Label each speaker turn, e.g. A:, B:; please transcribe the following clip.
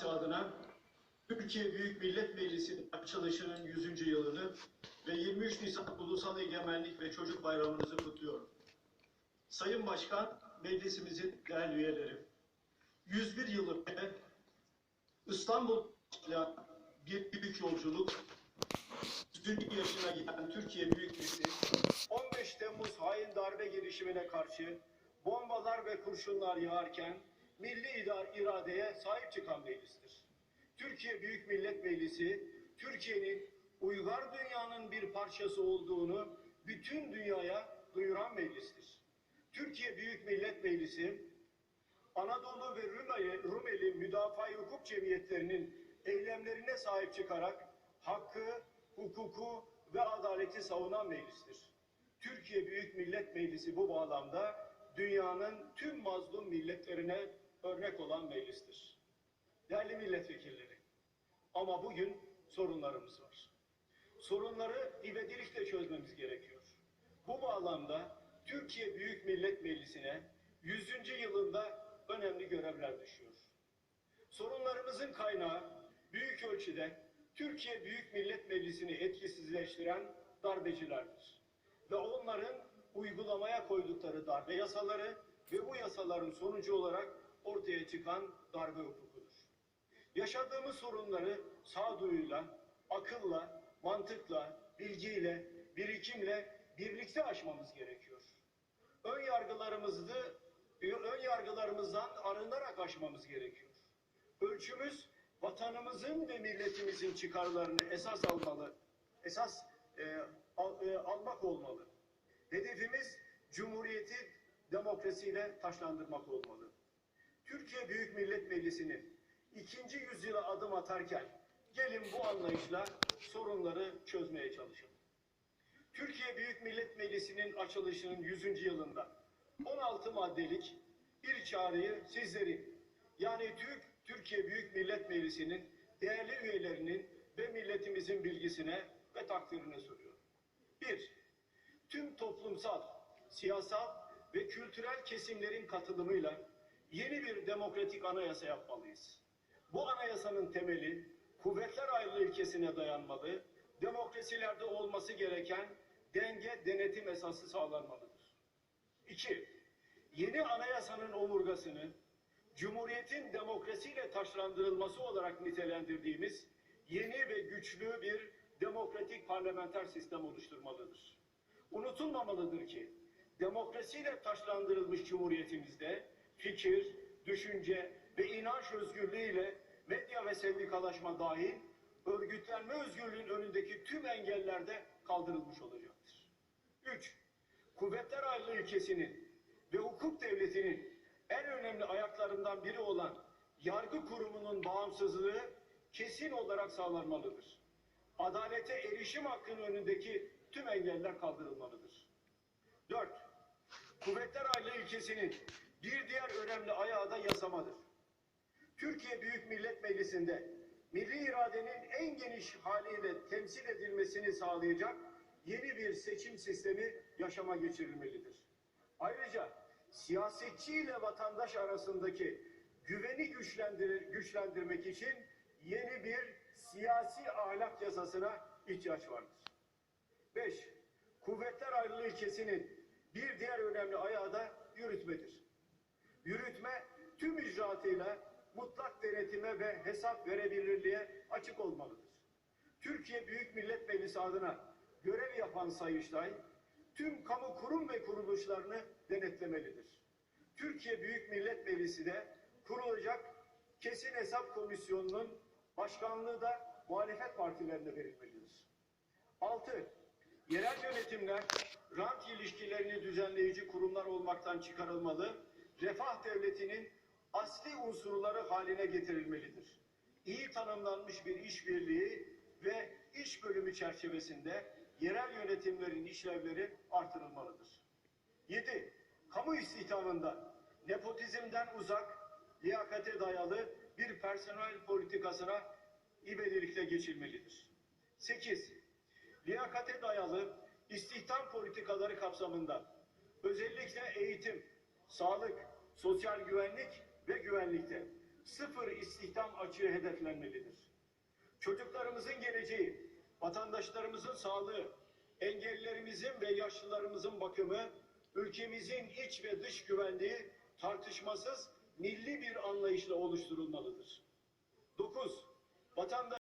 A: Partisi adına Türkiye Büyük Millet Meclisi açılışının 100. yılını ve 23 Nisan Ulusal Egemenlik ve Çocuk Bayramınızı kutluyorum. Sayın Başkan, meclisimizin değerli üyeleri, 101 yıl önce İstanbul'da bir büyük yolculuk, 100. yaşına giden Türkiye Büyük Meclisi, 15 Temmuz hain darbe girişimine karşı bombalar ve kurşunlar yağarken milli iradeye sahip çıkan meclistir. Türkiye Büyük Millet Meclisi, Türkiye'nin uygar dünyanın bir parçası olduğunu bütün dünyaya duyuran meclistir. Türkiye Büyük Millet Meclisi, Anadolu ve Rumeli, Rumeli Müdafaa Hukuk Cemiyetlerinin eylemlerine sahip çıkarak hakkı, hukuku ve adaleti savunan meclistir. Türkiye Büyük Millet Meclisi bu bağlamda dünyanın tüm mazlum milletlerine örnek olan meclistir. Değerli milletvekilleri, ama bugün sorunlarımız var. Sorunları ivedilikle çözmemiz gerekiyor. Bu bağlamda Türkiye Büyük Millet Meclisi'ne 100. yılında önemli görevler düşüyor. Sorunlarımızın kaynağı büyük ölçüde Türkiye Büyük Millet Meclisi'ni etkisizleştiren darbecilerdir. Ve onların uygulamaya koydukları darbe yasaları ve bu yasaların sonucu olarak ortaya çıkan darbe hukukudur. Yaşadığımız sorunları sağduyuyla, akılla, mantıkla, bilgiyle, birikimle birlikte aşmamız gerekiyor. Ön yargılarımızı ön yargılarımızdan arınarak aşmamız gerekiyor. Ölçümüz vatanımızın ve milletimizin çıkarlarını esas almalı, esas e, al- e, almak olmalı. Hedefimiz cumhuriyeti demokrasiyle taşlandırmak olmalı. Türkiye Büyük Millet Meclisi'nin ikinci yüzyıla adım atarken gelin bu anlayışla sorunları çözmeye çalışalım. Türkiye Büyük Millet Meclisi'nin açılışının 100. yılında 16 maddelik bir çağrıyı sizlerin yani Türk Türkiye Büyük Millet Meclisi'nin değerli üyelerinin ve milletimizin bilgisine ve takdirine soruyorum. 1. Tüm toplumsal, siyasal ve kültürel kesimlerin katılımıyla yeni bir demokratik anayasa yapmalıyız. Bu anayasanın temeli kuvvetler ayrılığı ilkesine dayanmalı, demokrasilerde olması gereken denge denetim esası sağlanmalıdır. 2. Yeni anayasanın omurgasını Cumhuriyetin demokrasiyle taşlandırılması olarak nitelendirdiğimiz yeni ve güçlü bir demokratik parlamenter sistem oluşturmalıdır. Unutulmamalıdır ki demokrasiyle taşlandırılmış cumhuriyetimizde fikir, düşünce ve inanç özgürlüğüyle medya ve sendikalaşma dahil örgütlenme özgürlüğün önündeki tüm engeller de kaldırılmış olacaktır. 3. Kuvvetler ayrılığı ilkesinin ve hukuk devletinin en önemli ayaklarından biri olan yargı kurumunun bağımsızlığı kesin olarak sağlanmalıdır. Adalete erişim hakkının önündeki tüm engeller kaldırılmalıdır. 4. Kuvvetler ayrılığı ilkesinin bir diğer önemli ayağı da yasamadır. Türkiye Büyük Millet Meclisi'nde milli iradenin en geniş haliyle temsil edilmesini sağlayacak yeni bir seçim sistemi yaşama geçirilmelidir. Ayrıca siyasetçi ile vatandaş arasındaki güveni güçlendirir, güçlendirmek için yeni bir siyasi ahlak yasasına ihtiyaç vardır. 5. Kuvvetler ayrılığı ilkesinin bir diğer önemli ayağı da yürütmedir. Yürütme tüm icraatıyla mutlak denetime ve hesap verebilirliğe açık olmalıdır. Türkiye Büyük Millet Meclisi adına görev yapan Sayıştay, tüm kamu kurum ve kuruluşlarını denetlemelidir. Türkiye Büyük Millet Meclisi de kurulacak kesin hesap komisyonunun başkanlığı da muhalefet partilerine verilmelidir. 6. Yerel yönetimler rant ilişkilerini düzenleyici kurumlar olmaktan çıkarılmalı, refah devletinin asli unsurları haline getirilmelidir. İyi tanımlanmış bir işbirliği ve iş bölümü çerçevesinde yerel yönetimlerin işlevleri artırılmalıdır. 7. Kamu istihdamında nepotizmden uzak, liyakate dayalı bir personel politikasına ivedilikle geçilmelidir. 8. Liyakate dayalı istihdam politikaları kapsamında özellikle eğitim, sağlık, sosyal güvenlik ve güvenlikte sıfır istihdam açığı hedeflenmelidir. Çocuklarımızın geleceği, vatandaşlarımızın sağlığı, engellilerimizin ve yaşlılarımızın bakımı, ülkemizin iç ve dış güvenliği tartışmasız milli bir anlayışla oluşturulmalıdır. 9. Vatandaş